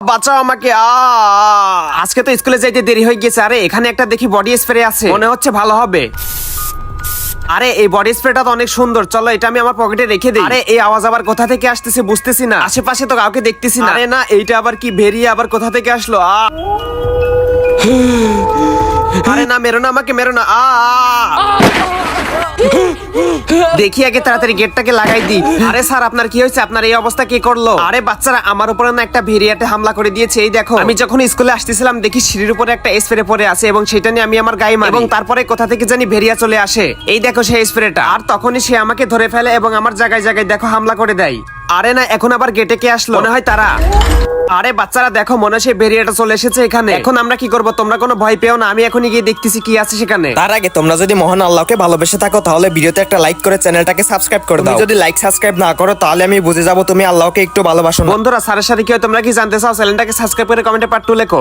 বাঁচাও আমাকে আজকে তো স্কুলে যাইতে দেরি হয়ে গেছে। আরে এখানে একটা দেখি বডি স্প্রে আছে। মনে হচ্ছে ভালো হবে। আরে এই বডি স্প্রেটা তো অনেক সুন্দর। চলো এটা আমি আমার পকেটে রেখে দিই। আরে এই আওয়াজ আবার কোথা থেকে আসতেছে বুঝতেছি না। আশেপাশে তো কাউকে দেখতেছি না। আরে না এইটা আবার কি বেরিয়ে আবার কোথা থেকে আসলো? আ। আরে না মেরো না আমাকে মেরো না। আ আ। দেখি আগে তাড়াতাড়ি গেটটাকে লাগাই দি আরে স্যার, আপনার কি হয়েছে? আপনার এই অবস্থা কি করল? আরে বাচ্চারা, আমার উপরে না একটা ভেরিয়াতে হামলা করে দিয়েছে, এই দেখো। আমি যখন স্কুলে আসতেছিলাম, দেখি সিঁড়ির উপরে একটা স্প্রে পরে আছে এবং সেটা নিয়ে আমি আমার গায়ে মারি। এবং তারপরে কোথা থেকে জানি ভেরিয়া চলে আসে। এই দেখো সেই স্প্রেটা। আর তখনই সে আমাকে ধরে ফেলে এবং আমার জায়গায় জায়গায় দেখো হামলা করে দেয়। আরে না এখন আবার গেটে কে আসলো? মনে হয় তারা। আরে বাচ্চারা দেখো মনে হয় সেই ভেরিয়াটা চলে এসেছে এখানে। এখন আমরা কি করব? তোমরা কোনো ভয় পেও না আমি এখনই গিয়ে দেখতেছি কি আছে সেখানে। তার আগে তোমরা যদি মহান আল্লাহকে ভালোবেসে থাকো তাহলে ভিডিওতে একটা লাইক করে চ্যানেলটাকে সাবস্ক্রাইব করে দাও। যদি লাইক সাবস্ক্রাইব না করো তাহলে আমি বুঝে যাব তুমি আল্লাহকে একটু ভালোবাসো না। বন্ধুরা স্যারের সাথে কি হয় তোমরা কি জানতে চাও? চ্যানেলটাকে সাবস্ক্রাইব করে কমেন্টে পার্ট টু লেখো।